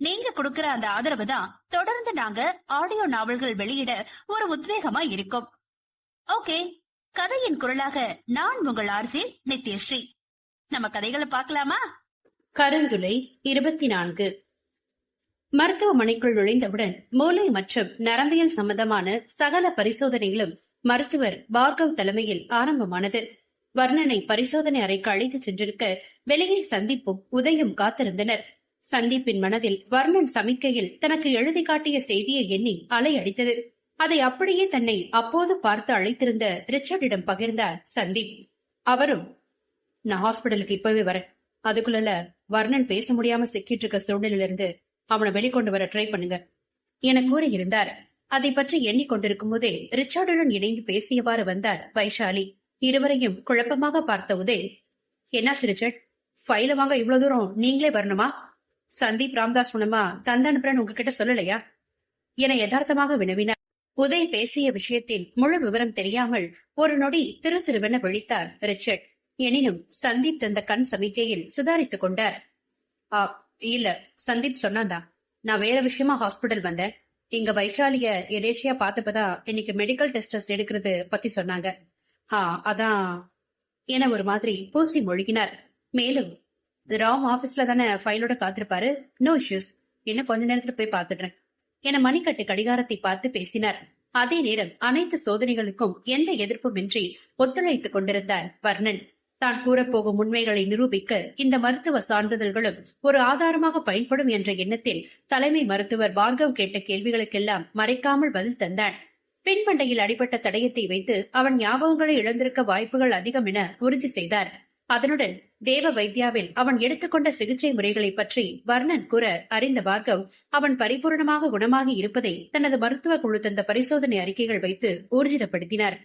நீங்க கொடுக்கிற அந்த ஆதரவு தான் தொடர்ந்து நாங்க ஆடியோ நாவல்கள் வெளியிட ஒரு உத்வேகமா இருக்கும். ஓகே கதையின் குரலாக நான் உங்கள் ஆர்ஜி நித்யஸ்ரீ. நம்ம கதைகளை பார்க்கலாமா? கருந்துளை இருபத்தி நான்கு மருத்துவமனைக்குள் நுழைந்தவுடன் மூளை மற்றும் நரம்பியல் சம்பந்தமான சகல பரிசோதனைகளும் மருத்துவர் பார்கவ் தலைமையில் ஆரம்பமானது. வர்ணனை பரிசோதனை அறைக்கு அழைத்து சென்றிருக்க வெளியே சந்திப்பும் உதயும் காத்திருந்தனர். சந்தீப்பின் மனதில் வர்ணன் சமிக்கையில் தனக்கு எழுதி காட்டிய செய்தியை எண்ணி அலை அடித்தது. அதை அப்படியே தன்னை அப்போது பார்த்து அழைத்திருந்த ரிச்சர்டிடம் பகிர்ந்தார் சந்தீப். அவரும் நான் ஹாஸ்பிடலுக்கு இப்பவே வரேன். அதுக்குள்ள வர்ணன் பேச முடியாம சிக்கிட்டு இருக்க சூழ்நிலையில இருந்து அவனை வெளிக்கொண்டு வர ட்ரை பண்ணுங்க. என கூறியிருந்தார். அதை பற்றி எண்ணிக்கொண்டிருக்கும் போதே ரிச்சார்டுடன் இணைந்து பேசியவாறு வந்தார் வைஷாலி. இருவரையும் குழப்பமாக பார்த்த உதய் என்னாச்சு ரிச்சர்ட்? ஃபைல வாங்க இவ்வளவு தூரம் நீங்களே வரணுமா? சந்தீப் ராம்தாஸ் மூலமா தந்தனுப்புறன் உங்ககிட்ட சொல்லலையா? என யதார்த்தமாக வினவினார். உதய் பேசிய விஷயத்தில் முழு விவரம் தெரியாமல் ஒரு நொடி திரு திருவென விழித்தார் ரிச்சர்ட். எனினும் சந்தீப் தந்த கண் சமிக்கையில் சுதாரித்துக் கொண்டார். ஆ இல்ல சந்தீப் சொன்னாதான் நான் வேற விஷயமா ஹாஸ்பிடல் வந்தேன். இங்க வைஷாலிய எதேச்சியா பார்த்தப்பதான் இன்னைக்கு மெடிக்கல் டெஸ்டஸ் எடுக்கிறது பத்தி சொன்னாங்க. ஆ அதான் என ஒரு மாதிரி பூசி மொழிகினார். மேலும் ராம் ஆபீஸ்ல தானே ஃபைலோட காத்திருப்பாரு? நோ இஷ்யூஸ் இன்னும் கொஞ்ச நேரத்துல போய் பார்த்துடுறேன். என மணிக்கட்டு கடிகாரத்தை பார்த்து பேசினார். அதே நேரம் அனைத்து சோதனைகளுக்கும் எந்த எதிர்ப்புமின்றி ஒத்துழைத்துக் கொண்டிருந்தார் வர்ணன். தான் கூறப்போகும் உண்மைகளை நிரூபிக்க இந்த மருத்துவ சான்றிதழ்களும் ஒரு ஆதாரமாக பயன்படும் என்ற எண்ணத்தில் தலைமை மருத்துவர் பார்கவ் கேட்ட கேள்விகளுக்கெல்லாம் மறைக்காமல் பதில் தந்தான் பின்பண்டையில் அடிபட்ட தடயத்தை வைத்து அவன் ஞாபகங்களை இழந்திருக்க வாய்ப்புகள் அதிகம் என உறுதி செய்தார். அதனுடன் தேவ வைத்யாவில் அவன் எடுத்துக்கொண்ட சிகிச்சை முறைகளை பற்றி வர்ணன் கூற அறிந்த பார்கவ் அவன் பரிபூர்ணமாக குணமாகி இருப்பதை தனது மருத்துவ குழு தந்த பரிசோதனை அறிக்கைகள் வைத்து ஊர்ஜிதப்படுத்தினார்.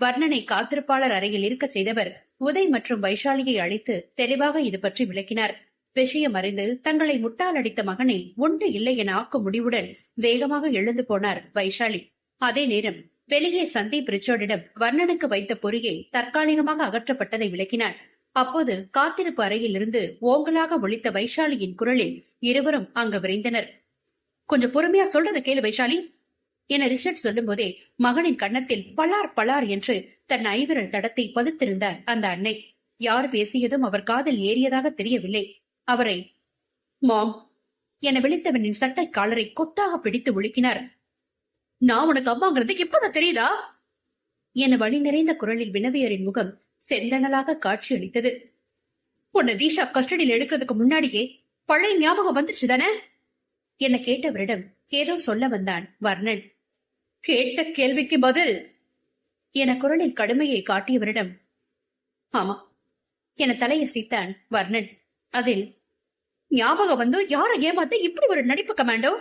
வர்ணனை காத்திருப்பாளர் அறையில் இருக்க செய்தவர் உதய் மற்றும் வைஷாலியை அழைத்து தெளிவாக இது பற்றி விளக்கினார். விஷயம் அறிந்து தங்களை முட்டால் அடித்த மகனை உண்டு இல்லை என ஆக்கும் முடிவுடன் வேகமாக எழுந்து போனார் வைஷாலி. அதே நேரம் வெளியே சந்தீப் ரிச்சர்டிடம் வர்ணனுக்கு வைத்த பொறியை தற்காலிகமாக அகற்றப்பட்டதை விளக்கினார். அப்போது காத்திருப்பு அறையிலிருந்து ஓங்கலாக ஒழித்த வைஷாலியின் குரலில் இருவரும் அங்கு விரைந்தனர். கொஞ்சம் பொறுமையா சொல்றத கேளு வைஷாலி என ரிஷட் சொல்லும் போதே மகனின் கன்னத்தில் பலார் பலார் என்று தன் ஐவிரல் தடத்தை பதித்திருந்தார் அந்த அன்னை. யார் பேசியதும் அவர் காதில் ஏறியதாக தெரியவில்லை. அவரை மாம் என விழித்தவனின் சட்டை காலரை கொத்தாக பிடித்து ஒழுக்கினார் நான் உனக்கு அம்மாங்கிறது இப்பதான் தெரியுதா? என வழி நிறைந்த குரலில் வினவியரின் முகம் செந்தனலாக காட்சியளித்தது. உன்னை தீஷா கஸ்டடியில் எடுக்கிறதுக்கு முன்னாடியே பழைய ஞாபகம் வந்துருச்சு தானே? என்னை கேட்டவரிடம் ஏதோ சொல்ல வந்தான் வர்ணன். கேட்ட கேள்விக்கு பதில் என குரலின் கடுமையை காட்டியவரிடம் ஆமா என தலையசைத்தான் வர்ணன். அதில் ஞாபகம் வந்து யார ஏமாத்த இப்படி ஒரு நடிப்பு கமாண்டோ?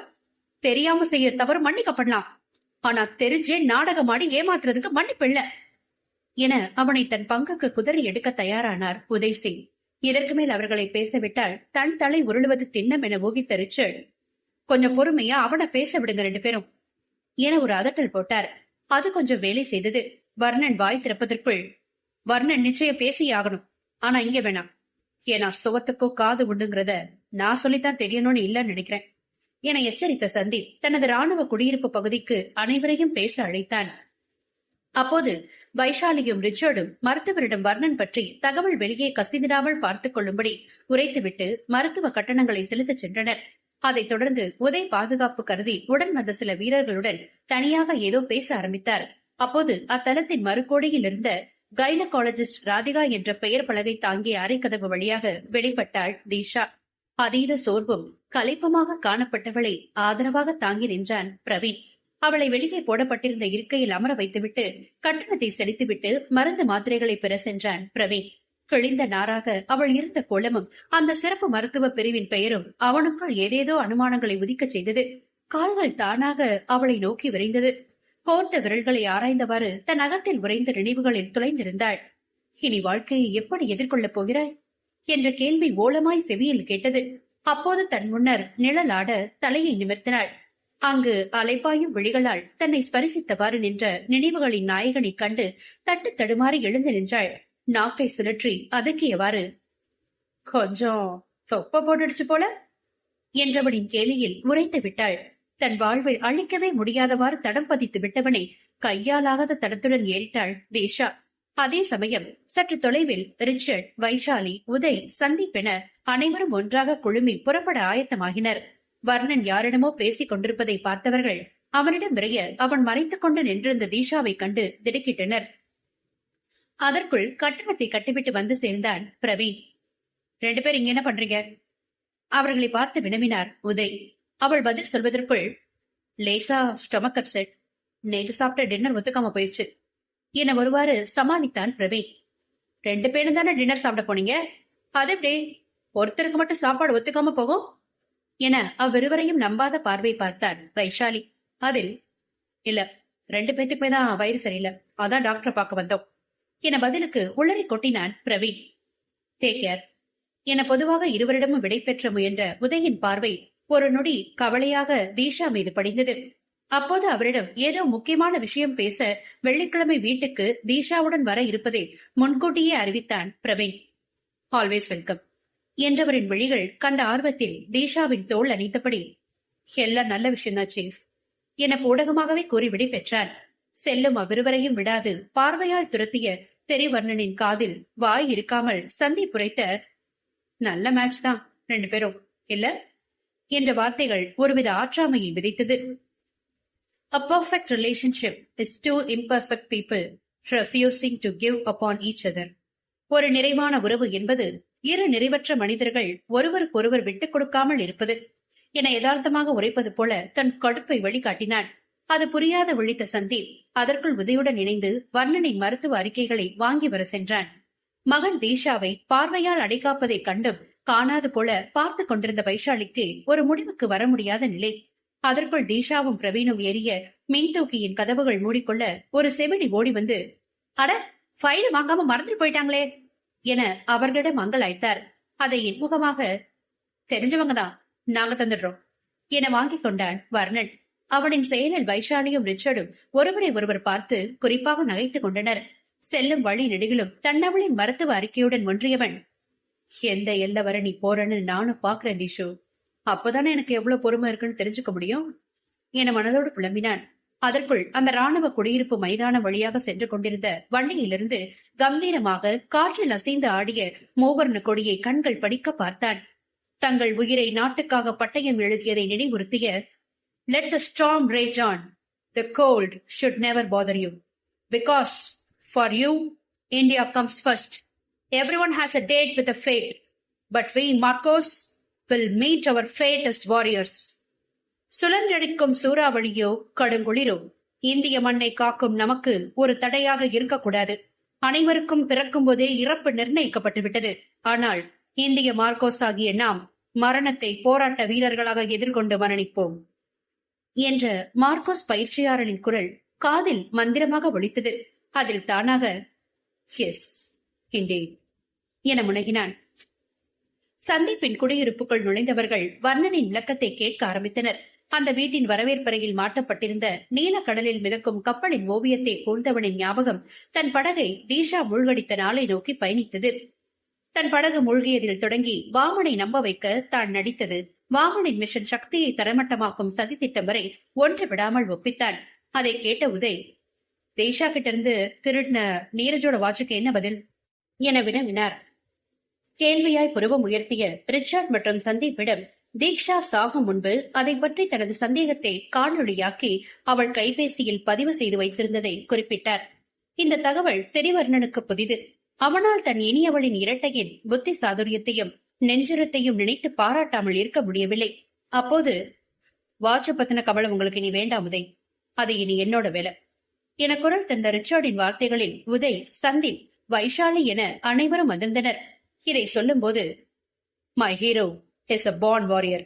தெரியாம செய்ய தவறு மன்னிக்கப்படலாம். ஆனா தெரிஞ்சே நாடகமாடி ஏமாத்துறதுக்கு மன்னிப்பு இல்லை. என அவனை தன் பங்குக்கு குதிரை எடுக்க தயாரானார் உதய் சிங் இதற்கு மேல் அவர்களை பேசவிட்டால் தன் தலை உருளுவது திண்ணம் என ஊகித்த ரிச்சர்ட் கொஞ்சம் பொறுமையா அவனை பேச விடுங்க ரெண்டு பேரும் என ஒரு அதட்டல் போட்டார். அது கொஞ்சம் வேலை செய்தது வர்ணன் வாய் திறப்பதற்குள். வர்ணன் நிச்சயம் பேசியே ஆகணும் ஆனா இங்க வேணாம். ஏன்னா சுவத்துக்கோ காது உண்டுங்கிறத நான் சொல்லித்தான் தெரியணும்னு இல்லன்னு நினைக்கிறேன் என எச்சரித்த சந்தீப் தனது ராணுவ குடியிருப்பு பகுதிக்கு அனைவரையும் பேச அழைத்தான். அப்போது வைஷாலியும் ரிச்சர்டும் மருத்துவரிடம் வர்ணன் பற்றி தகவல் வெளியே கசிந்திடாமல் பார்த்துக் கொள்ளும்படி உரைத்துவிட்டு மருத்துவ கட்டணங்களை செலுத்தச் சென்றனர். அதைத் தொடர்ந்து உதய் பாதுகாப்பு கருதி உடன் வந்த சில வீரர்களுடன் தனியாக ஏதோ பேச ஆரம்பித்தார். அப்போது அத்தலத்தின் மறுகோடியில் இருந்த கைனகாலஜிஸ்ட் ராதிகா என்ற பெயர் பலகை தாங்கிய அரைக்கதவு வழியாக வெளிப்பட்டாள் தீஷா. அதீத சோர்வும் கலைப்பமாக காணப்பட்டவளை ஆதரவாக தாங்கி நின்றான் பிரவீன். அவளை வெளியே போடப்பட்டிருந்த இருக்கையில் அமர வைத்துவிட்டு கட்டணத்தை செலுத்திவிட்டு மருந்து மாத்திரைகளை பெற சென்றான் பிரவீன். கிழிந்த நாராக அவள் இருந்த கோலமும் அந்த சிறப்பு மருத்துவ பிரிவின் பெயரும் அவனுக்குள் ஏதேதோ அனுமானங்களை உதிக்கச் செய்தது. கால்கள் தானாக அவளை நோக்கி விரைந்தது. கோர்த்த விரல்களை ஆராய்ந்தவாறு தன் அகத்தில் உறைந்த நினைவுகளில் துளைந்திருந்தாள். இனி வாழ்க்கையை எப்படி எதிர்கொள்ளப் போகிறாய்? என்ற கேள்வி ஓலமாய் செவியில் கேட்டது. அப்போது தன் முன்னர் நிழலாட தலையை நிமிர்த்தினாள். அங்கு அலைப்பாயும் விழிகளால் தன்னை ஸ்பரிசித்தவாறு நின்ற நினைவுகளின் நாயகனைக் கண்டு தட்டு தடுமாறி எழுந்து நின்றாள். நாக்கை சுழற்றி அதக்கியவாறு கொஞ்சம் தொப்ப போட்டுடுச்சு போல என்றவனின் கேலியில் முறைத்து விட்டாள். தன் வாழ்வில் அழிக்கவே முடியாதவாறு தடம் பதித்து விட்டவனை கையாலாகாத தடத்துடன் ஏறிட்டாள் தேஷா. அதே சமயம் சற்று தொலைவில் ரிச்சர்ட் வைஷாலி உதய் சந்தீப் என அனைவரும் ஒன்றாக குழுமி புறப்பட ஆயத்தமாகினர். வர்ணன் யாரிடமோ பேசிக் கொண்டிருப்பதை பார்த்தவர்கள் அவனிடம் விரைய அவன் மறைத்துக் கொண்டு நின்றிருந்த தீஷாவை கண்டு திடுக்கிட்டனர். அதற்குள் கட்டணத்தை கட்டிவிட்டு வந்து சேர்ந்தான் பிரவீன் ரெண்டு பேர் இங்க என்ன பண்றீங்க? அவர்களை பார்த்து வினவினார் உதய். அவள் பதில் சொல்வதற்குள் லேசா ஸ்டொமக் அப்செட். நேத்து சாப்பிட்ட டின்னர் ஒத்துக்காம போயிடுச்சு என ஒருவாறு சமாளித்தான் பிரவீன் ரெண்டு பேரும் தானே டின்னர் சாப்பிட போனீங்க? அது எப்படி? ஒருத்தருக்கு மட்டும் சாப்பாடு ஒத்துக்காம போகும்? என அவ்விருவரையும் நம்பாத பார்வை பார்த்தார் வைஷாலி. அதில் இல்ல ரெண்டு பேத்துக்குமே தான் வயிறு சரியில்லை. அதான் டாக்டரை பார்க்க வந்தோம். என பதிலுக்கு உளறி கொட்டினான் பிரவீன். டேக் கேர் என பொதுவாக இருவரிடமும் விடை பெற்ற முயன்ற உதயின் பார்வை ஒரு நொடி கவலையாக தீஷா மீது படிந்தது. அப்போது அவரிடம் ஏதோ முக்கியமான விஷயம் பேச வெள்ளிக்கிழமை வீட்டுக்கு தீஷாவுடன் வர இருப்பதை முன்கூட்டியே அறிவித்தான் பிரவீன். ஆல்வேஸ் வெல்கம் என்றவரின் விழிகள் கண்ட ஆர்வத்தில் தீஷாவின் தோல் அணித்தபடி எல்லாம் நல்ல விஷயம்தான் சீஃப் என பூடகமாகவே கூறிவிடை பெற்றார். பெற்றான் செல்லும் அவ்விருவரையும் விடாது. பார்வையால் துரத்திய தெரிவர்ணனின் காதில் வாய் இருக்காமல் சந்தி புரைத்த நல்ல மேட்ச் தான் ரெண்டு பேரும். இல்ல? என்ற வார்த்தைகள் ஒருவித ஆற்றாமையை விதைத்தது. A perfect relationship is two imperfect people refusing to give upon each other. ஒரு நிறைவான உறவு என்பது இரு நிறைவற்ற மனிதர்கள் ஒருவருக்கொருவர் விட்டுக் கொடுக்காமல் இருப்பது. என யதார்த்தமாக உரைப்பது போல தன் கடுப்பை வெளிக்காட்டினான் அது புரியாத விழித்த சந்தீப் அதற்குள் உதயுடன் இணைந்து வர்ணனின் மருத்துவ அறிக்கைகளை வாங்கி வர சென்றான். மகன் தீஷாவை பார்வையால் அடைக்காப்பதை கண்டும் காணாது போல பார்த்து கொண்டிருந்த வைஷாலிக்கு ஒரு முடிவுக்கு வர முடியாத நிலை. அதற்குள் தீஷாவும் பிரவீனும் ஏறிய மின்தூக்கியின் கதவுகள் மூடிக்கொள்ள ஒரு செவிடி ஓடி வந்து அட ஃபைல வாங்காம மறந்துட்டு போயிட்டாங்களே! என அவர்களிடம் அங்கலாய்த்தார் அதை இன்முகமாக தெரிஞ்சவங்க தான் நாங்க தந்துடுறோம் என வாங்கிக் கொண்டான் வர்ணன். அவனின் செயலில் வைஷாலியும் ரிச்சர்டும் ஒருவரை ஒருவர் பார்த்து குறிப்பாக நகைத்துக் கொண்டனர். செல்லும் வழி நெடுகிலும் தன்னவளின் மருத்துவ அறிக்கையுடன் ஒன்றியவன் எந்த எல்ல வர நீ போறன்னு நானும் பாக்குறேன் தீஷு. அப்பதானே எனக்கு எவ்வளவு பொறுமை இருக்குன்னு தெரிஞ்சுக்க முடியும்? என மனதோடு புலம்பினான். அதற்குள் அந்த ராணுவ குடியிருப்பு மைதானம் வழியாக சென்று கொண்டிருந்த வண்டியிலிருந்து கம்பீரமாக காற்றில் அசைந்து ஆடிய மூவர்ண கொடியை கண்கள் படிக்க பார்த்தான். தங்கள் உயிரை நாட்டுக்காக பட்டயம் எழுதியதை நினைவுறுத்திய let the storm rage on the cold should never bother you because for you India comes first everyone has a date with a fate but we MARCOS will meet our fate as warriors சுழன்றடிக்கும் சூறாவளியோ கடுங்குளிரோ. இந்திய மண்ணை காக்கும் நமக்கு ஒரு தடையாக இருக்கக்கூடாது. அனைவருக்கும் பிறக்கும் போதே இறப்பு நிர்ணயிக்கப்பட்டு விட்டது ஆனால் இந்திய மார்க்கோஸ் ஆகிய நாம் மரணத்தை போராட்ட வீரர்களாக எதிர்கொண்டு மரணிப்போம். என்ற மார்க்கோஸ் பயிற்சியாளரின் குரல் காதில் மந்திரமாக ஒழித்தது அதில் தானாக எஸ் இண்டேன் என முனகினான். சந்திப்பின் குடியிருப்புக்குள் நுழைந்தவர்கள் வர்ணனின் விளக்கத்தை கேட்க ஆரம்பித்தனர். அந்த வீட்டின் வரவேற்பறையில் மாட்டப்பட்டிருந்த நீலக்கடலில் மிதக்கும் கப்பலின் ஓவியத்தை கூர்ந்தவனின் ஞாபகம் தன் படகை தீஷா மூழ்கடித்த நாளை நோக்கி பயணித்தது. தன் படகு மூழ்கியதில் தொடங்கி வாமனை நம்ப வைக்க தான் நடித்தது. வாமனின் மிஷன் சக்தியை தரமட்டமாக்கும் சதி திட்டம் வரை ஒன்று விடாமல் ஒப்பித்தான். அதை கேட்ட உதய் தேஷா கிட்ட இருந்து திருடின நீரஜோட வாட்சுக்கு என்ன பதில்? என வினவினார். கேள்வியாய் புருவம் உயர்த்திய ரிச்சர்ட் மற்றும் சந்தீப்பிடம் தீக்ஷா சாகும் முன்பு அதை பற்றி தனது சந்தேகத்தை காணொளியாக்கி அவள் கைபேசியில் பதிவு செய்து வைத்திருந்ததை குறிப்பிட்டார். இந்த தகவல் தெரிவர்ணனுக்கு புதிது. அவனால் தன் இனியவளின் இரட்டையின் புத்தி சாதுரியத்தையும் நெஞ்சுரத்தையும் நினைத்து பாராட்டாமல் இருக்க முடியவில்லை. அப்போது வாட்ச பத்தின கவலை உங்களுக்கு இனி வேண்டாம் உதய். அது இனி என்னோட வேலை. என குரல் தந்த ரிச்சர்டின் வார்த்தைகளில் உதய் சந்தீப் வைஷாலி என அனைவரும் அதிர்ந்தனர். இதை சொல்லும்போது my hero is a born warrior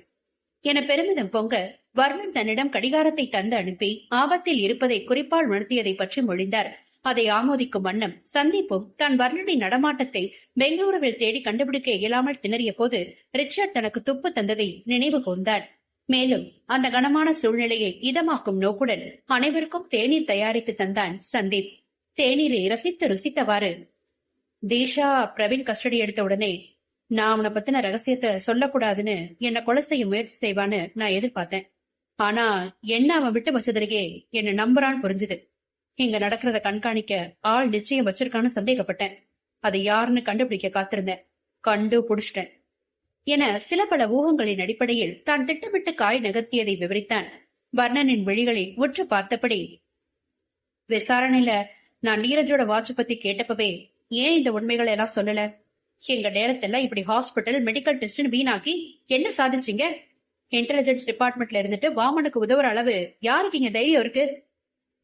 என பெருமிதம் பொங்க வர்ணன் தன்னிடம் கடிகாரத்தை தந்து அனுப்பி ஆபத்தில் இருப்பதை குறிப்பால் உணர்த்தியதை பற்றி மொழிந்தார். அதை ஆமோதிக்கும் வண்ணம் சந்தீப்பும் தன் வர்ணனின் நடமாட்டத்தை பெங்களூருவில் தேடி கண்டுபிடிக்க இயலாமல் திணறிய போது ரிச்சர்ட் தனக்கு துப்பு தந்ததை நினைவு கூர்ந்தான் மேலும் அந்த கனமான சூழ்நிலையை இதமாக்கும் நோக்குடன் அனைவருக்கும் தேநீர் தயாரித்து தந்தான் சந்தீப். தேநீரை ரசித்து ருசித்தவாறு தீஷா பிரவீன் கஸ்டடி எடுத்த உடனே நான் அவனை பத்தின ரகசியத்தை சொல்லக்கூடாதுன்னு என்ன கொலை செய்ய முயற்சி செய்வான்னு நான் எதிர்பார்த்தேன். ஆனா என்ன அவன் விட்டு வச்சதற்கே என்ன நம்புறான்னு புரிஞ்சுது. இங்க நடக்கிறத கண்காணிக்க ஆள் நிச்சயம் வச்சிருக்கான்னு சந்தேகப்பட்டேன். அது யாருன்னு கண்டுபிடிக்க காத்திருந்தேன். கண்டு புடிச்சிட்டேன். என சில பல ஊகங்களின் அடிப்படையில் தான் திட்டமிட்டு காய் நகர்த்தியதை விவரித்தான் வர்ணனின் விழிகளை உற்று பார்த்தபடி விசாரணையில நான் நீரஜோட வாட்ச் பத்தி கேட்டப்பவே ஏன் இந்த உண்மைகளை எல்லாம் சொல்லல? எங்க நேரத்துல இப்படி ஹாஸ்பிட்டல் மெடிக்கல் டெஸ்ட் வீணாக்கி என்ன சாதிச்சீங்க? இன்டெலிஜென்ஸ் டிபார்ட்மெண்ட்ல இருந்துட்டு வாமனுக்கு உதவுற அளவு யாருக்கு இங்க தைரியம் இருக்கு?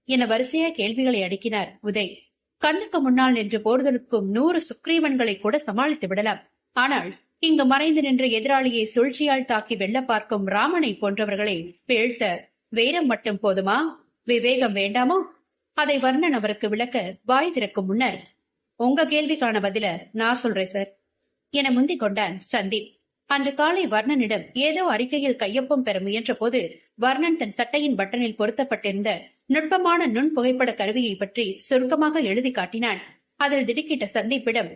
என வரிசையா கேள்விகளை அடுக்கினார் உதய். கண்ணுக்கு முன்னால் நின்று போர்தலுக்கும் நூறு சுக்ரீவன்களை கூட சமாளித்து விடலாம். ஆனால் இங்கு மறைந்து நின்ற எதிராளியை சூழ்ச்சியால் தாக்கி வெல்ல பார்க்கும் ராமனை போன்றவர்களை வீழ்த்த வேரம் மட்டும் போதுமா? விவேகம் வேண்டாமோ? அதை வர்ணன் அவருக்கு விளக்க வாய் திறக்கும் முன்னர் உங்க கேள்விக்கான பதில நான் சொல்றேன் சார். என முந்திக் கொண்டான் சந்தீப் அன்று காலை வர்ணனிடம் ஏதோ அறிக்கையில் கையொப்பம் பெற முயன்ற போது வர்ணன் தன் சட்டையின் பட்டனில் பொருத்தப்பட்டிருந்த நுட்பமான நுண் புகைப்பட கருவியை பற்றி சுருக்கமாக எழுதி காட்டினான். அதில் திடுக்கிட்ட சந்தீப்பிடம்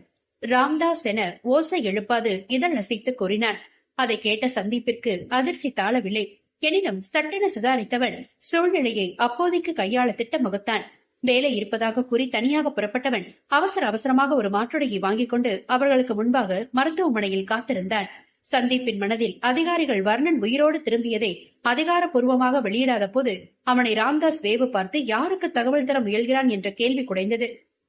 ராம்தாஸ் என ஓசை எழுப்பாது இதழ் நசித்து கூறினான். அதை கேட்ட சந்தீப்பிற்கு அதிர்ச்சி தாழவில்லை. எனினும் சட்டென சுதாரித்தவன் சூழ்நிலையை அப்போதைக்கு கையாள திட்டமுகத்தான். வேலை இருப்பதாக கூறி தனியாக புறப்பட்டவன் அவசர அவசரமாக ஒரு மாற்றுடையை வாங்கிக் கொண்டு அவர்களுக்கு முன்பாக மருத்துவமனையில் காத்திருந்தான். சந்தீப்பின் மனதில் அதிகாரிகள் வர்ணன் உயிரோடு திரும்பியதை அதிகாரப்பூர்வமாக வெளியிடாத போது அவனை ராம்தாஸ் வேவு பார்த்து யாருக்கு தகவல் தர முயல்கிறான்? என்ற கேள்வி குடைந்தது.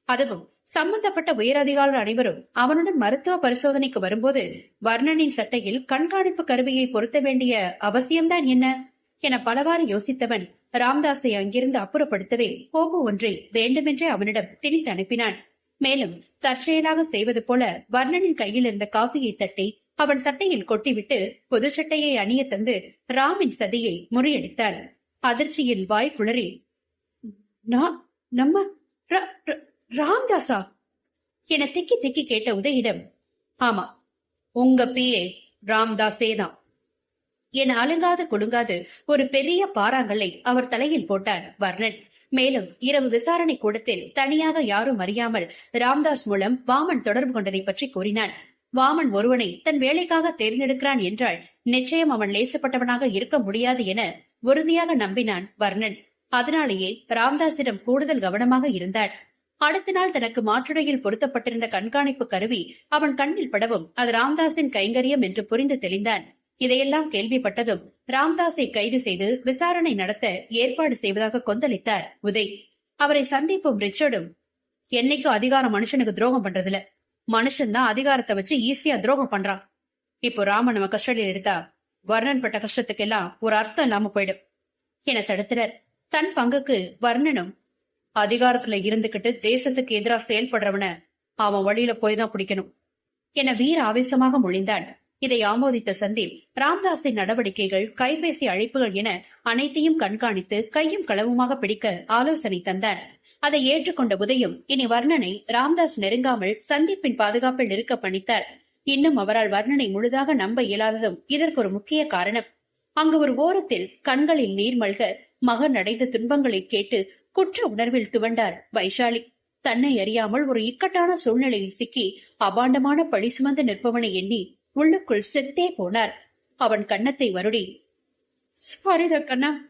அதுவும் சம்பந்தப்பட்ட உயரதிகாரிகள் அனைவரும் அவனுடன் மருத்துவ பரிசோதனைக்கு வரும்போது வர்ணனின் சட்டையில் கண்காணிப்பு கருவியை பொருத்த வேண்டிய அவசியம்தான் என்ன? என பலவாறு யோசித்தவன் ராம்தாஸை அங்கிருந்து அப்புறப்படுத்தவே கோபு ஒன்றை வேண்டுமென்றே அவனிடம் திணித்து அனுப்பினான். மேலும் தற்செயலாக செய்வது போல வர்ணனின் கையில் இருந்த காஃபியை தட்டி அவன் சட்டையில் கொட்டிவிட்டு பொது சட்டையை அணிய தந்து ராமின் சதியை முறியடித்தான். அதிர்ச்சியில் வாய் குளறி நான் நம்ம ர- ர- ராம்தாஸா? என திக்கி திக்கி கேட்ட உதயிடம் ஆமா உங்க பிஏ ராம்தாஸே தான் என அலங்காது குலுங்காது ஒரு பெரிய பாறாங்கல்லை அவர் தலையில் போட்டார் வர்ணன். மேலும் இரவு விசாரணை கூடத்தில் தனியாக யாரும் அறியாமல் ராம்தாஸ் மூலம் வாமன் தொடர்பு கொண்டதை பற்றி கூறினான். வாமன் ஒருவனை தன் வேலைக்காக தேர்ந்தெடுக்கிறான் என்றால் நிச்சயம் அவன் லேசப்பட்டவனாக இருக்க முடியாது என உறுதியாக நம்பினான் வர்ணன். அதனாலேயே ராம்தாஸிடம் கூடுதல் கவனமாக இருந்தார். அடுத்த நாள் தனக்கு மாற்றுடையில் பொருத்தப்பட்டிருந்த கண்காணிப்பு கருவி அவன் கண்ணில் படவும் அது ராம்தாஸின் கைங்கரியம் என்று புரிந்து தெளிந்தான். இதையெல்லாம் கேள்விப்பட்டதும் ராம்தாஸை கைது செய்து விசாரணை நடத்த ஏற்பாடு செய்வதாக கொந்தளித்தார் உதய். அவரை சந்திப்பும் ரிச்சர்டும் என்னைக்கும் அதிகாரம் மனுஷனுக்கு துரோகம் பண்றதில்ல. மனுஷன் தான் அதிகாரத்தை வச்சு ஈஸியா துரோகம் பண்றான். இப்போ ராம நம்ம கஸ்டடியில் எடுத்தா வர்ணன் பட்ட கஷ்டத்துக்கெல்லாம் ஒரு அர்த்தம் இல்லாம போயிடும். என தடுத்தனர். தன் பங்குக்கு வர்ணனும் அதிகாரத்துல இருந்துகிட்டு தேசத்துக்கு எதிராக செயல்படுறவன அவன் வழியில போய் தான் பிடிக்கணும் என வீர ஆவேசமாக மொழிந்தான். இதை ஆமோதித்த சந்தீப் ராம்தாஸின் நடவடிக்கைகள் கைபேசி அழைப்புகள் என அனைத்தையும் கண்காணித்து கையும் களவுமாக பிடிக்க ஆலோசனை தந்தார். அதை ஏற்றுக்கொண்ட உதயம் இனி வர்ணனை ராம்தாஸ் நெருங்காமல் சந்தீப்பின் பாதுகாப்பில் இருக்க பணித்தார். இன்னும் அவரால் வர்ணனை முழுதாக நம்ப இயலாததும் இதற்கு ஒரு முக்கிய காரணம். அங்கு ஒரு ஓரத்தில் கண்களில் நீர் மல்க மகன் அடைந்த துன்பங்களை கேட்டு குற்ற உணர்வில் துவண்டார் வைஷாலி. தன்னை அறியாமல் ஒரு இக்கட்டான சூழ்நிலையில் சிக்கி அபாண்டமான பழி சுமந்து நிற்பவனை எண்ணி உள்ளுக்குள் செத்தே போனார். அவன் கன்னத்தை வருடி சாரி கண்ணா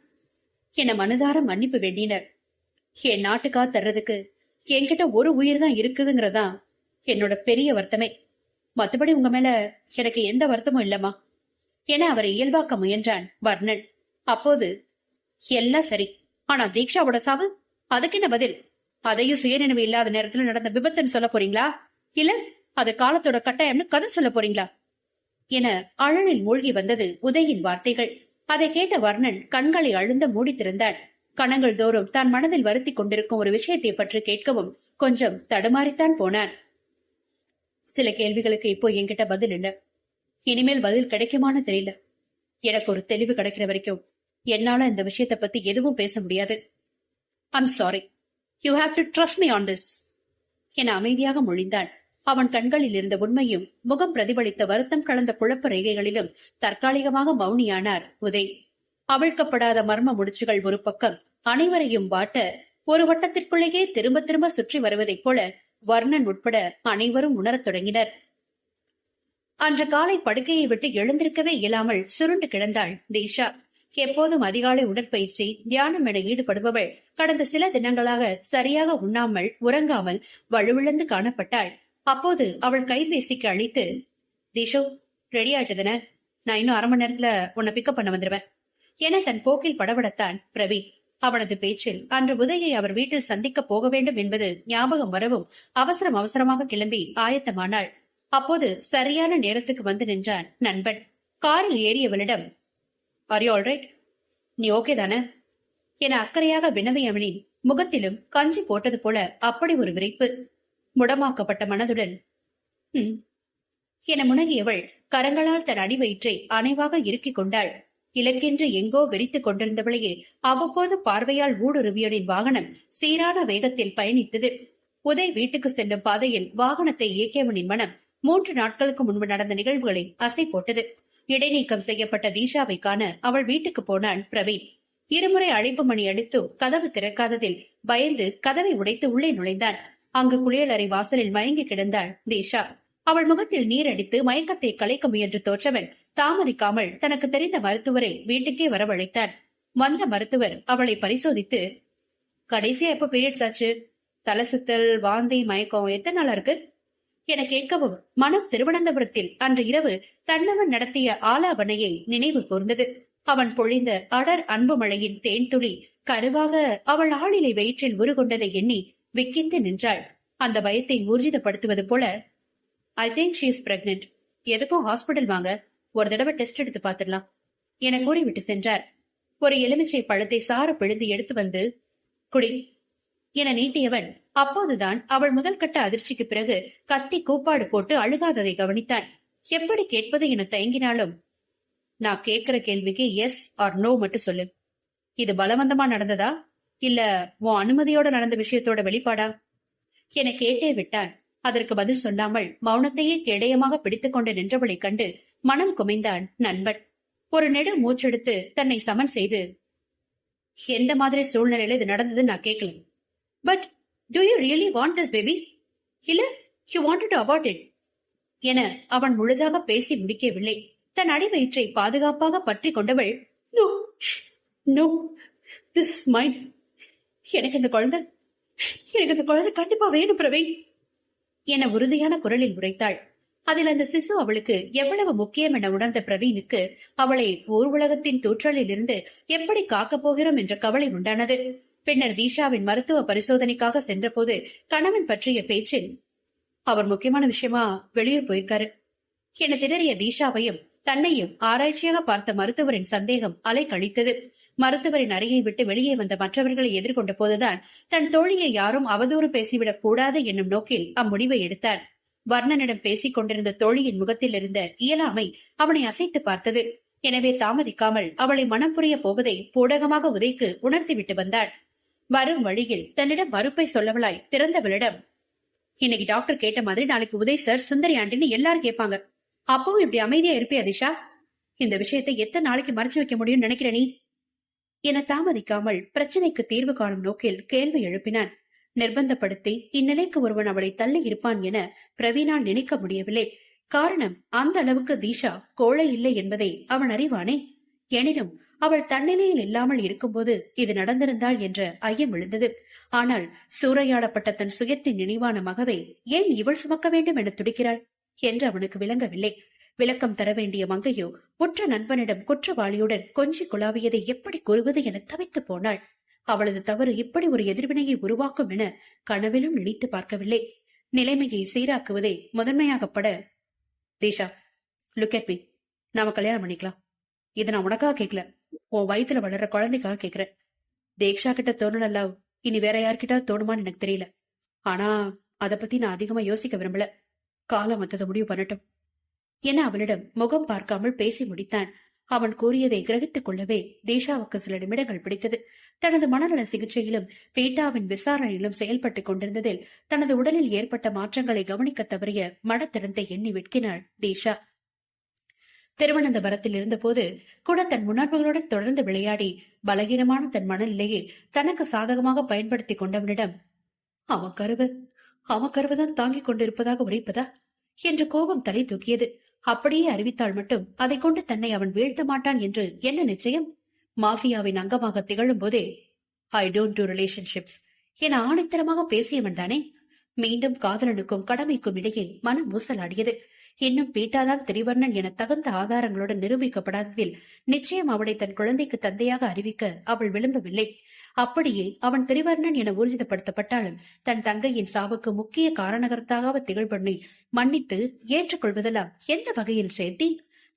என மனதார மன்னிப்பு வேண்டினர். என் நாட்டுக்கா தர்றதுக்கு என்கிட்ட ஒரு உயிர் தான் இருக்குதுங்கிறதா என்னோட பெரிய வருத்தமே. மத்தபடி உங்க மேல எனக்கு எந்த வருத்தமும் இல்லம்மா. என அவரை இயல்பாக்க முயன்றான் வர்ணன். அப்போது எல்லாம் சரி. ஆனா தீக்ஷாவோட சாவு? அதுக்கு என்ன பதில்? அதையும் சுயநினைவு இல்லாத நேரத்துல நடந்த விபத்துன்னு சொல்ல போறீங்களா? இல்ல அது காலத்தோட கட்டாயம்னு கதை சொல்ல போறீங்களா? என அழலில் மூழ்கி வந்தது உதயின் வார்த்தைகள். அதை கேட்ட வர்ணன் கண்களை அழுந்த மூடித்திருந்தான். கணங்கள் தோறும் தான் மனதில் வருத்தி கொண்டிருக்கும் ஒரு விஷயத்தை பற்றி கேட்கவும் கொஞ்சம் தடுமாறித்தான் போனான். சில கேள்விகளுக்கு இப்போ என்கிட்ட பதில் இல்ல. இனிமேல் பதில் கிடைக்குமான்னு தெரியல. எனக்கு ஒரு தெளிவு கிடைக்கிற வரைக்கும் என்னால இந்த விஷயத்தை பத்தி எதுவும் பேச முடியாது. I'm sorry you have to trust me on this என அமைதியாக மொழிந்தான். அவன் கண்களில் இருந்த உண்மையும் முகம் பிரதிபலித்த வருத்தம் கலந்த குழப்ப ரேகைகளிலும் தற்காலிகமாக மௌனியானார் உதய். அவிழ்க்கப்படாத மர்ம முடிச்சுகள் ஒரு பக்கம் அனைவரையும் வாட்ட ஒரு வட்டத்திற்குள்ளேயே திரும்ப திரும்ப சுற்றி வருவதைப் போல வர்ணன் உட்பட அனைவரும் உணரத் தொடங்கினர். அன்று காலை படுக்கையை விட்டு எழுந்திருக்கவே இயலாமல் சுருண்டு கிடந்தாள் தீஷா. எப்போதும் அதிகாலை உடற்பயிற்சி தியானம் என ஈடுபடுபவள் கடந்த சில தினங்களாக சரியாக உண்ணாமல் உறங்காமல் வலுவிழந்து காணப்பட்டாள். அப்போது அவள் கைபேசிக்கு அழைத்து தீஷு ரெடி ஆயிட்டதுன நான் இன்னும் அரை மணி நேரத்துல உன்னை பிக்கப் பண்ண வந்துருவேன். என தன் போக்கில் படபடத்தான் பிரவீன். அவனது பேச்சில் அன்று உதயை அவர் வீட்டில் சந்திக்க போக வேண்டும் என்பது ஞாபகம் வரவும் அவசரம் அவசரமாக கிளம்பி ஆயத்தமானாள். அப்போது சரியான நேரத்துக்கு வந்து நின்றான் நண்பன். காரில் ஏறியவளிடம் ஆர் ஆல்ரைட் நீ ஓகே தானே? என அக்கறையாக வினவியவனின் முகத்திலும் கஞ்சி போட்டது போல அப்படி ஒரு விரைப்பு. முடமாக்கப்பட்ட மனதுடன் என முனகியவள் கரங்களால் தன் அடிவயிற்றை அனைவாக இறுக்கிக் கொண்டாள். இலக்கென்று எங்கோ வெறித்துக் கொண்டிருந்தவளையே அவ்வப்போது பார்வையால் ஊடுருவியனின் வாகனம் சீரான வேகத்தில் பயணித்தது. உதய் வீட்டுக்கு செல்லும் பாதையில் வாகனத்தை இயக்கியவனின் மனம் மூன்று நாட்களுக்கு முன்பு நடந்த நிகழ்வுகளை அசை போட்டது. இடைநீக்கம் செய்யப்பட்ட தீஷாவை காண அவள் வீட்டுக்கு போனான் பிரவீன். இருமுறை அழைப்பு மணி அடித்து கதவு திறக்காததில் பயந்து கதவை உடைத்து உள்ளே நுழைந்தான். அங்கு குளியலறை வாசலில் மயங்கி கிடந்தாள் தீஷா. அவள் முகத்தில் நீர் அடித்து மயக்கத்தை கலைக்க முயன்று தோற்றவன் தாமதிக்காமல் தனக்கு தெரிந்த மருத்துவரை வீட்டுக்கே வரவழைத்தான் வந்த மருத்துவர் அவளை பரிசோதித்து கடைசியா எப்ப பீரியட்ஸ் ஆச்சு? தலை சுத்தல் வாந்தி மயக்கம் எத்தனை நாளா இருக்கு? என கேட்கவும் மனம் திருவனந்தபுரத்தில் அன்று இரவு தன்னவன் நடத்திய ஆலாபனையை நினைவு கூர்ந்தது. அவன் பொழிந்த அடர் அன்பு மழையின் தேன் துளி கருவாக அவள் ஆளிலை வயிற்றில் உருகொண்டதை எண்ணி விக்கிந்து நின்றாள். அந்த பயத்தை ஊர்ஜிதப்படுத்துவது போல I think she is pregnant எதுக்கும் ஹாஸ்பிடல் வாங்க. ஒரு தடவை டெஸ்ட் எடுத்து பார்த்துடலாம். என கூறிவிட்டு சென்றார். ஒரு எலுமிச்சை பழத்தை சார பிழிந்து எடுத்து வந்து குடி என நீட்டியவன் அப்போதுதான் அவள் முதல் கட்ட அதிர்ச்சிக்கு பிறகு கத்தி கூப்பாடு போட்டு அழுகாததை கவனித்தான். எப்படி கேட்பது என தயங்கினாலும் நான் கேட்கிற கேள்விக்கு எஸ் ஆர் நோ மட்டும் சொல்லு. இது பலவந்தமா நடந்ததா? இல்ல உன் அனுமதியோட நடந்த விஷயத்தோட வெளிப்பாடா? என கேட்டே விட்டான். அதற்கு பதில் சொல்லாமல் மௌனத்தையே கேடயமாக பிடித்துக் கொண்டு நின்றவளைக் கண்டு மனம் குமைந்தான் நண்பன். ஒரு நெடு மூச்செடுத்து தன்னை சமன் செய்து எந்த மாதிரி சூழ்நிலையில இது நடந்தது நான் கேட்கல. But do you really want this baby இல்ல you want to abort it என அவன் முழுதாக பேசி முடிக்கவில்லை. தன் அடிவயிற்றை பாதுகாப்பாக பற்றி கொண்டவள் நோ நோ திஸ் மைண்ட் எனக்கு இந்த குழந்தை எனக்கு இந்த குழந்தை கண்டிப்பா வேணும் பிரவீன். என உறுதியான குரலில் உரைத்தாள். அதில் அந்த சிசு அவளுக்கு எவ்வளவு முக்கியம் என உணர்ந்த பிரவீனுக்கு அவளை ஊர் உலகத்தின் தூற்றலில் இருந்து எப்படி காக்கப் போகிறோம் என்ற கவலை உண்டானது. பின்னர் தீஷாவின் மருத்துவ பரிசோதனைக்காக சென்றபோது கணவன் பற்றிய பேச்சில் அவர் முக்கியமான விஷயமா வெளியூர் போயிருக்காரு என திணறிய தீஷாவையும் தன்னையும் ஆராய்ச்சியாக பார்த்த மருத்துவரின் சந்தேகம் அலை கழித்தது மருத்துவரின் அறையை விட்டு வெளியே வந்த மற்றவர்களை எதிர்கொண்ட போதுதான் தன் தோழியை யாரும் அவதூறு பேசிவிடக் கூடாது என்னும் நோக்கில் அம்முடிவை எடுத்தான் வர்ணனிடம் பேசிக் கொண்டிருந்த தோழியின் முகத்தில் இருந்த இயலாமை அவனை அசைத்து பார்த்தது. எனவே தாமதிக்காமல் அவளை மனம் புரிய போவதை பூடகமாக உதைக்கு உணர்த்திவிட்டு வந்தாள். வரும் வழியில் தன்னிடம் மறுப்பை சொல்லவளாய் திறந்தவளிடம் இன்னைக்கு டாக்டர் கேட்ட மாதிரி நாளைக்கு உதய் சார் சுந்தரி ஆண்டின்னு எல்லாரும் கேட்பாங்க. அப்பவும் இப்படி அமைதியா இருப்பியா திஷா? இந்த விஷயத்தை எத்தனை நாளைக்கு மறைச்சு வைக்க முடியும்னு நினைக்கிற நீ? என தாமதிக்காமல் பிரச்சனைக்கு தீர்வு காணும் நோக்கில் கேள்வி எழுப்பினான். நிர்பந்தப்படுத்தி இந்நிலைக்கு ஒருவன் அவளை தள்ளி இருப்பான் என பிரவீனால் நினைக்க முடியவில்லை. காரணம் அந்த அளவுக்கு தீஷா கோழை இல்லை என்பதை அவன் அறிவானே. எனினும் அவள் தன்னிலையில் இல்லாமல் இருக்கும்போது இது நடந்திருந்தாள் என்ற ஐயம் எழுந்தது. ஆனால் சூறையாடப்பட்ட தன் சுயத்தின் நினைவான மகவை ஏன் இவள் சுமக்க வேண்டும் என துடிக்கிறாள்? என்று அவனுக்கு விளங்கவில்லை. விளக்கம் தர வேண்டிய மங்கையோ உற்ற நண்பனிடம் குற்றவாளியுடன் கொஞ்சி குழாவியதை எப்படி கூறுவது என தவித்து போனாள். அவளது தவறு இப்படி ஒரு எதிர்வினையை உருவாக்கும் என கனவிலும் நினைத்து பார்க்கவில்லை. நிலைமையை சீராக்குவதே முதன்மையாகப்பட. தேஷா லுக் அட் மீ நாம கல்யாணம் பண்ணிக்கலாம். இதை நான் உனக்காக கேட்கல உன் வயித்துல வளர்ற குழந்தைக்காக கேக்குறேன். தேக்ஷா கிட்ட தோணல இனி வேற யார்கிட்ட தோணுமான்னு எனக்கு தெரியல. ஆனா அத பத்தி நான் அதிகமா யோசிக்க விரும்பல. காலம் வந்ததை முடிவு பண்ணட்டும். என அவளிடம் முகம் பார்க்காமல் பேசி முடித்தான். அவன் கூறியதை கிரகித்துக் கொள்ளவே தேஷாவுக்கு சில நிமிடங்கள் பிடித்தது. தனது மனநல சிகிச்சையிலும் பீட்டாவின் விசாரணையிலும் செயல்பட்டுக் கொண்டிருந்ததில் தனது உடலில் ஏற்பட்ட மாற்றங்களை கவனிக்க தவறிய மனத்திறந்தை எண்ணி வெட்கினாள் தேஷா. திருவனந்தபுரத்தில் இருந்தபோது கூட தன் உணர்வுகளுடன் தொடர்ந்து விளையாடி பலகீனமான தன் மனநிலையை தனக்கு சாதகமாக பயன்படுத்திக் கொண்டவனிடம் அவன் கருவு அவன் கருவுதான் தாங்கிக் கொண்டிருப்பதாக உரைப்பதா? என்று கோபம் தலை தூக்கியது. அப்படியே அறிவித்தால் மட்டும் அதை கொண்டு தன்னை அவன் வீழ்த்த மாட்டான் என்று என்ன நிச்சயம்? மாஃபியாவின் அங்கமாக திகழும் போதே ஐ டோன்ட் டூ ரிலேஷன்ஷிப்ஸ் என ஆணித்தரமாக பேசியவன் தானே. மீண்டும் காதலனுக்கும் கடமைக்கும் இடையே மனம் ஊசலாடியது. இன்னும் பீட்டாதான் திரிவர்ணன் என தகுந்த ஆதாரங்களுடன் நிரூபிக்கப்படாததில் நிச்சயம் அவளை தன் குழந்தைக்கு தந்தையாக அறிவிக்க அவள் விளம்பவில்லை அப்படியே அவன் திரிவர்ணன் என ஊர்ஜிதப்படுத்தப்பட்டாலும் தன் தங்கையின் சாவுக்கு முக்கிய காரணகர்த்தாக திகழ்பண்ணை மன்னித்து ஏற்றுக்கொள்வதெல்லாம் எந்த வகையில் சேர்த்தி?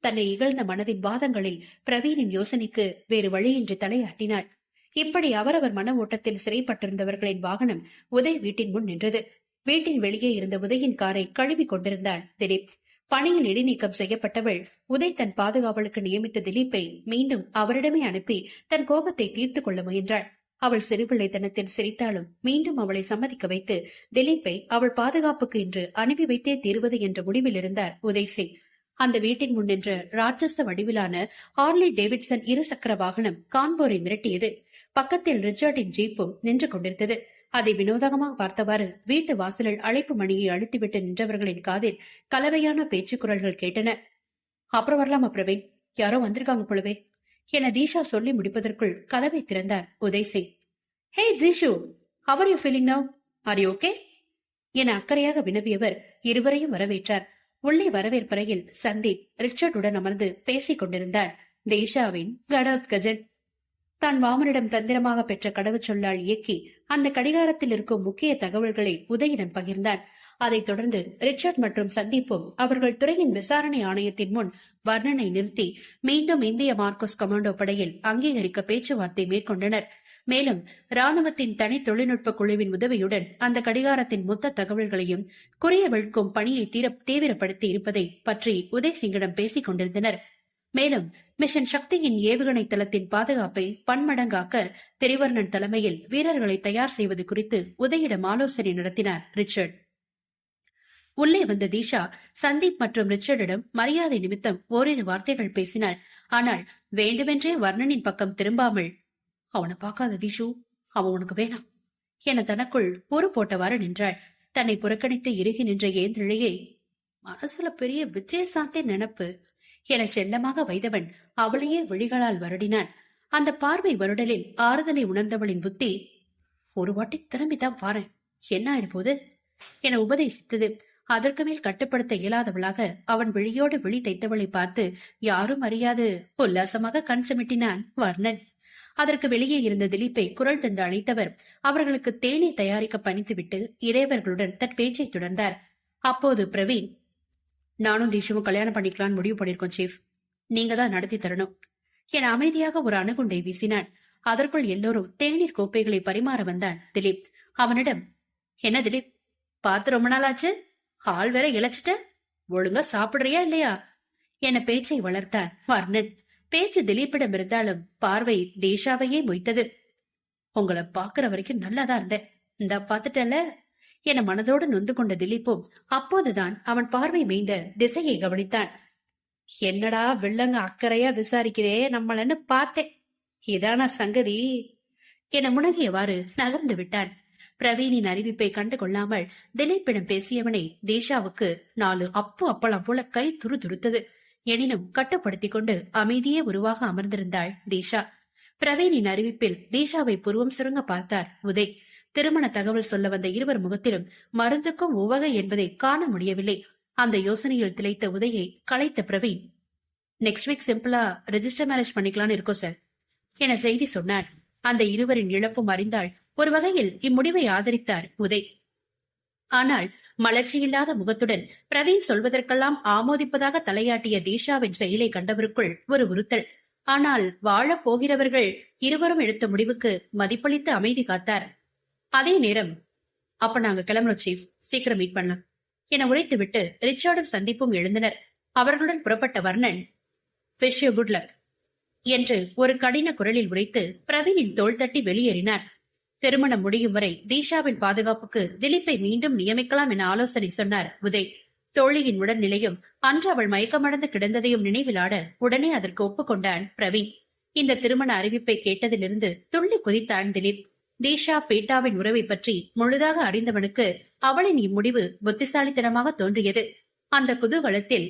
தன்னை இகழ்ந்த மனதின் வாதங்களில் பிரவீனின் யோசனைக்கு வேறு வழியின்றி தலையாட்டினாள். இப்படி அவரவர் மன ஓட்டத்தில் சிறைப்பட்டிருந்தவர்களின் வாகனம் உதய் வீட்டின் முன் நின்றது. வீட்டின் வெளியே இருந்த உதயின் காரை கழுவி கொண்டிருந்தாள் திலீப். பணியில் இடைநீக்கம் செய்யப்பட்டவள் உதய் தன் பாதுகாவலுக்கு நியமித்த திலீப்பை மீண்டும் அவரிடமே அனுப்பி தன் கோபத்தை தீர்த்து கொள்ள முயன்றாள். அவள் சிறுபிள்ளைத்தனத்தில் சிரித்தாலும் மீண்டும் அவளை சம்மதிக்க வைத்து திலீப்பை அவள் பாதுகாப்புக்கு இன்று அனுப்பி வைத்தே தீர்வது என்ற முடிவில் இருந்தார் உதய் சிங். அந்த வீட்டின் முன் நின்ற ராட்சச வடிவிலான ஹார்லி டேவிட்சன் இருசக்கர வாகனம் கான்போரை மிரட்டியது. பக்கத்தில் ரிச்சர்டின் ஜீப்பும் நின்று கொண்டிருந்தது. அதை வினோதகமாக பார்த்தவாறு வீட்டு வாசலில் அழைப்பு மணியை அழுத்திவிட்டு நின்றவர்களின் காதில் கலவையான பேச்சு குரல்கள் கேட்டன. அப்புறம் வரலாமா பிரவீன்? யாரோ வந்திருக்காங்க போலவே. என தீஷா சொல்லி முடிப்பதற்குள் கதவை திறந்தார் Uday Singh hey Teeshu! How are you feeling now are you okay என அக்கறையாக வினவியவர் இருவரையும் வரவேற்றார். உள்ளே வரவேற்பறையில் சந்தீப் ரிச்சர்டுடன் அமர்ந்து பேசிக் கொண்டிருந்தார். தீஷாவின் கடத் கஜன்! தான் வாமனிடம் தந்திரமாக பெற்ற கடவுச்சொல்லால் இயக்கி அந்த கடிகாரத்தில் இருக்கும் முக்கிய தகவல்களை உதயிடம் பகிர்ந்தான். அதைத் தொடர்ந்து ரிச்சர்ட் மற்றும் சந்தீப்பும் அவர்கள் துறையின் விசாரணை ஆணையத்தின் முன் வர்ணனை நிறுத்தி மீண்டும் இந்திய மார்க்கோஸ் கமாண்டோ படையில் அங்கீகரிக்க பேச்சுவார்த்தை மேற்கொண்டனர். மேலும் ராணுவத்தின் தனி தொழில்நுட்ப குழுவின் உதவியுடன் அந்த கடிகாரத்தின் மொத்த தகவல்களையும் குறிய விழ்க்கும் பணியை தீர தீவிரப்படுத்தி இருப்பதை பற்றி உதய் சிங்கிடம் பேசிக் கொண்டிருந்தனர். மேலும் மிஷன் சக்தியின் ஏவுகணை தளத்தின் பாதுகாப்பை பன்மடங்காக்க திரிவர்ணன் தலைமையில் வீரர்களை தயார் செய்வது குறித்து உதயிடம் ஆலோசனை நடத்தினார் ரிச்சர்ட். உள்ளே வந்த தீஷா சந்தீப் மற்றும் ரிச்சர்டிடம் மரியாதை நிமித்தம் ஓரிரு வார்த்தைகள் பேசினாள். ஆனால் வேண்டுமென்றே வர்ணனின் பக்கம் திரும்பாமல் அவனை பார்க்காத தீஷு அவன் உனக்கு வேணாம் என தனக்குள் பொறு போட்டவாறு நின்றாள். தன்னை புறக்கணித்து இறுகி நின்ற ஏந்திழையை மனசுல பெரிய விஜயசாந்தே நினப்பு என செல்லமாக வைத்தவன் அவளையே விழிகளால் வருடினான். அந்த பார்வை வருடலில் ஆறுதலை உணர்ந்தவளின் புத்தி ஒரு வாட்டி திரும்பிதான் பாரு என்ன ஆயிடுபோது என உபதேசித்தது. அதற்கு மேல் கட்டுப்படுத்த இயலாதவளாக அவன் விழியோடு விழி தைத்தவளை பார்த்து யாரும் அறியாது. உல்லாசமாக கண் சுமிட்டினான் வர்ணன். அதற்கு வெளியே இருந்த திலீப்பை குரல் தந்து அழைத்தவர் அவர்களுக்கு தேநீர் தயாரிக்க பணித்துவிட்டு இறைவர்களுடன் தன் பேச்சை தொடர்ந்தார். அப்போது பிரவீன் நானும் தீஷுவும் கல்யாணம் பண்ணிக்கலாம்னு முடிவு பண்ணிருக்கோம் சீஃப். நீங்க தான் நடத்தி தரணும். என அமைதியாக ஒரு அணுகுண்டை வீசினான். அதற்குள் எல்லோரும் தேநீர் கோப்பைகளை பரிமாற வந்தான் திலீப். அவனிடம் என்ன திலீப்? பார்த்து ரொம்ப நாள் ஆச்சு ஆள் வேற இழைச்சிட்ட? ஒழுங்கா சாப்பிடுறியா இல்லையா? என பேச்சை வளர்த்தான் வர்ணன். பேச்சு திலீப்பிடம் இருந்தாலும் பார்வை தேஷாவையே மொய்த்தது. உங்களை பாக்குற வரைக்கும் நல்லாதான் இருந்தேன். இந்த பாத்துட்டல என மனதோடு நொந்து கொண்ட திலீப்பும் அப்போதுதான் அவன் பார்வை மேய்ந்த திசையை கவனித்தான். என்னடா வெள்ளங்க அக்கறையா விசாரிக்கிறே நம்மளன்னு பார்த்தேன். இதானா சங்கதி? என முனகியவாறு நகர்ந்து விட்டான். பிரவீனின் அறிவிப்பை கண்டு கொள்ளாமல் திலீப்பிடம் பேசியவனை தேஷாவுக்கு நாலு அப்பு அப்பளம் போல கை துரு துருத்தது எனினும் கட்டுப்படுத்திக் கொண்டு அமைதியே உருவாக அமர்ந்திருந்தாள் தேஷா. பிரவீனின் அறிவிப்பில் தேஷாவை புருவம் சுருங்க பார்த்தார் உதய். திருமண தகவல் சொல்ல வந்த இருவர் முகத்திலும் மருந்துக்கும் உவகை என்பதை காண முடியவில்லை. அந்த யோசனையில் திளைத்த உதயை கலைத்த பிரவீன் நெக்ஸ்ட் வீக் சிம்பிளா ரெஜிஸ்டர் மேரேஜ் பண்ணிக்கலாம்னு இருக்கோம் சார் என செய்தி சொன்னார். அந்த இருவரின் இழப்பும் அறிந்தால் ஒரு வகையில் இம்முடிவை ஆதரித்தார் உதய் ஆனால் மலர்ச்சியில்லாத முகத்துடன் பிரவீன் சொல்வதற்கெல்லாம் ஆமோதிப்பதாக தலையாட்டிய தீஷாவின் செயலை கண்டவருக்குள் ஒரு உறுத்தல். ஆனால் வாழப் போகிறவர்கள் இருவரும் எடுத்த முடிவுக்கு மதிப்பளித்து அமைதி காத்தார். அதே நேரம் அப்ப நாங்க கிளம்புறோம் சீஃப் சீக்கிரம் மீட் பண்ணலாம். என உரைத்து விட்டு ரிச்சார்டும் சந்திப்பும் எழுந்தனர். அவர்களுடன் புறப்பட்ட Varnan wish you good luck என்று ஒரு கடின குரலில் உரைத்து பிரவீனின் தோள் தட்டி வெளியேறினார். திருமணம் முடியும் வரை தீஷாவின் பாதுகாப்புக்கு திலீப்பை மீண்டும் நியமிக்கலாம் என ஆலோசனை சொன்னார் உதய். தோழியின் உடல்நிலையும் அன்று அவள் மயக்கமடைந்து கிடந்ததையும் நினைவிலாட உடனே அதற்கு ஒப்புக்கொண்டான் பிரவீன். இந்த திருமண அறிவிப்பை கேட்டதிலிருந்து துள்ளி குதித்தான் திலீப். தீஷா பீட்டாவின் உறவை பற்றி முழுதாக அறிந்தவனுக்கு அவளின் இம்முடிவு புத்திசாலித்தனமாக தோன்றியது. அந்த குதூகலத்தில்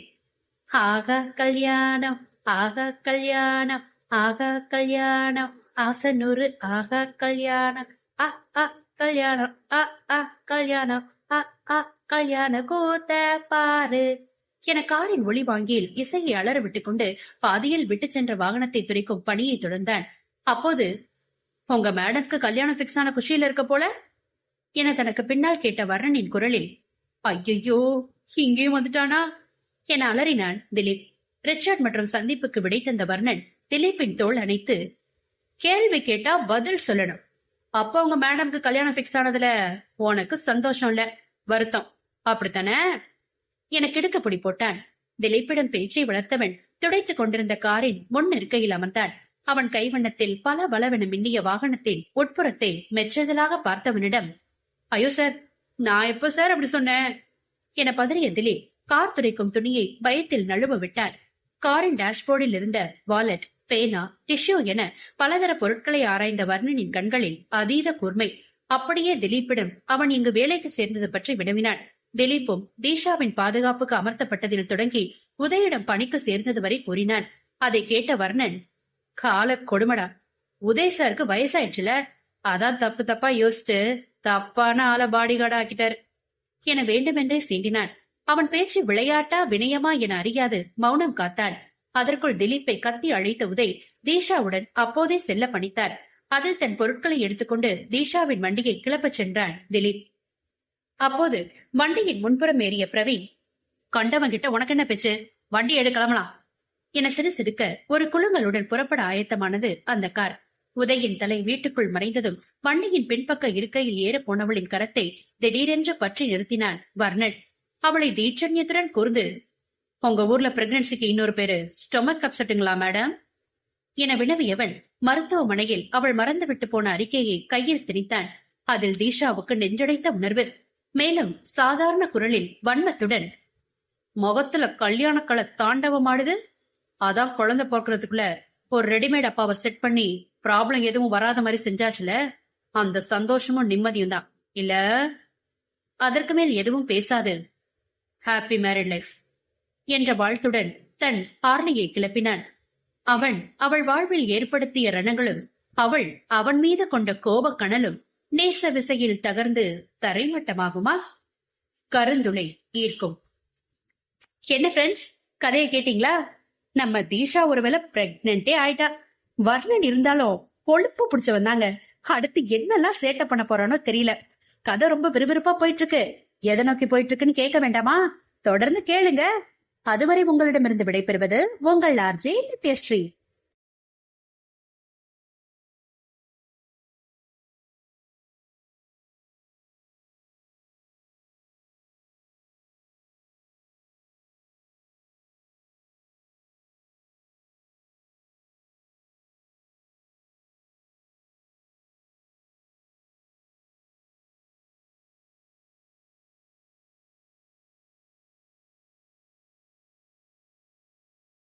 ஆக கல்யாணம் ஆக கல்யாணம் ஆக கல்யாணம் ஆசனூறு ஆக கல்யாணம் அ அ கல்யாணம் அ அ கல்யாணம் அ அ கல்யாண கோத்த பாரு. என காரின் ஒளி வாங்கியில் இசையை அலற விட்டுக் கொண்டு பாதியில் விட்டு சென்ற வாகனத்தை துரைக்கும் பணியை தொடர்ந்தான். அப்போது உங்க மேடம்க்கு கல்யாணம் பிக்ஸ் ஆன குஷியில இருக்க போல? என தனக்கு பின்னால் கேட்ட வர்ணனின் குரலில் ஐயையோ இங்கேயும் வந்துட்டானா? என அலறினான் திலீப். ரிச்சர்ட் மற்றும் சந்திப்புக்கு விடை தந்த வர்ணன் திலீப்பின் தோல் அணைத்து கேள்வி கேட்டா பதில் சொல்லணும். அப்ப உங்க மேடம்க்கு கல்யாணம் பிக்ஸ் ஆனதுல உனக்கு சந்தோஷம் இல்ல வருத்தம். அப்படித்தானே? என பிடி போட்டான். திலீப்பிடம் பேச்சை வளர்த்தவன் துடைத்துக் கொண்டிருந்த காரின் முன் இருக்கையில் அமர்ந்தான். அவன் கைவண்ணத்தில் பல பலவென மின்னிய வாகனத்தின் உட்புறத்தை மெச்சதலாக பார்த்தவனிடம் ஐயோ சார் நான் எப்போ சார் அப்படி சொன்னேன்? என பதறிய திலீப் கார் துடைக்கும் துணியை பயத்தில் நழுவ விட்டார். காரின் டேஷ்போர்டில் இருந்த வாலெட் பேனா டிஷ்யூ என பலதர பொருட்களை ஆராய்ந்த வர்ணனின் கண்களில் அதீத கூர்மை. அப்படியே திலீப்பிடம் அவன் இங்கு வேலைக்கு சேர்ந்தது பற்றி வினவினான். திலீப்பும் தீஷாவின் பாதுகாப்புக்கு அமர்த்தப்பட்டதில் தொடங்கி உதயிடம் பணிக்கு சேர்ந்தது வரை கூறினான். அதை கேட்ட வர்ணன் கால கொடுமடா. உதய் சாருக்கு வயசாயிடுச்சுல? அதான் தப்பு தப்பா யோசிச்சு தப்பான ஆள பாடிகார்டு ஆக்கிட்டாரு. என வேண்டுமென்றே சீண்டினான். அவன் பேச்சு விளையாட்டா வினயமா என அறியாது மௌனம் காத்தான். அதற்குள் திலீப்பை கத்தி அழைத்த உதய் தீஷாவுடன் அப்போதே செல்ல பணித்தார். அதில் தன் பொருட்களை எடுத்துக்கொண்டு தீஷாவின் வண்டியை கிளப்பச் சென்றான் திலீப். அப்போது வண்டியின் முன்புறம் ஏறிய பிரவீன் கண்டவன் கிட்ட உனக்கு என்ன பேச்சு? வண்டி எடு கிளம்பலாம். என சிறுசிறுக்க ஒரு குழுங்களுடன் புறப்பட ஆயத்தமானது அந்த கார். உதயின் தலை வீட்டுக்குள் மறைந்ததும் வண்டியின் பின்பக்க இருக்கையில் ஏற போனவளின் கரத்தை திடீரென்று பற்றி நிறுத்தினான் வர்ணன். அவளை தீட்சண்யத்துடன் கூர்ந்து உங்க ஊர்ல பிரெக்னன்சிக்கு இன்னொரு பேரு ஸ்டொமக் அப்செட்டுங்களா மேடம் என வினவியவன் மருத்துவமனையில் அவள் மறந்துவிட்டு போன அறிக்கையை கையில் திணித்தான். அதில் தீஷாவுக்கு நெஞ்சடைத்த உணர்வு. மேலும் சாதாரண குரலில் வன்மத்துடன் முகத்துல கல்யாணக்களை தாண்டவமாடுது? அதான் குழந்தை பிறக்கிறதுக்குள்ள ஒரு ரெடிமேட் அப்பாவை செட் பண்ணி ப்ராப்ளம் எதுவும் வராத மாதிரி செஞ்சாச்சுல? அந்த சந்தோஷமும் நிம்மதியும் தான். இல்ல அதற்கு மேல் எதுவும் பேசாது. ஹாப்பி மேரிட் லைஃப் என்ற வாழ்த்துடன் தன் பார்லியை கிளப்பினான். அவன் அவள் வாழ்வில் ஏற்படுத்திய ரணங்களும் அவள் அவன் மீது கொண்ட கோபக்கணலும் நேச விசையில் தகர்ந்து தரைமட்டமாகுமா? கருந்துளை ஈர்க்கும். என்ன ஃப்ரெண்ட்ஸ் கதையை கேட்டீங்களா? நம்ம தீஷா ஒருவேளை பிரெக்னென்டே ஆயிட்டா. வர்ணன் இருந்தாலும் கொழுப்பு பிடிச்சவன் தாங்க. அடுத்து என்னெல்லாம் சேட்டை பண்ண போறானோ தெரியல. கதை ரொம்ப விறுவிறுப்பா போயிட்டு இருக்கு எதை நோக்கி போயிட்டு இருக்குன்னு கேட்க வேண்டாமா? தொடர்ந்து கேளுங்க. அதுவரை உங்களிடமிருந்து விடைபெறுவது உங்கள் ஆர்ஜே நித்யஸ்ரீ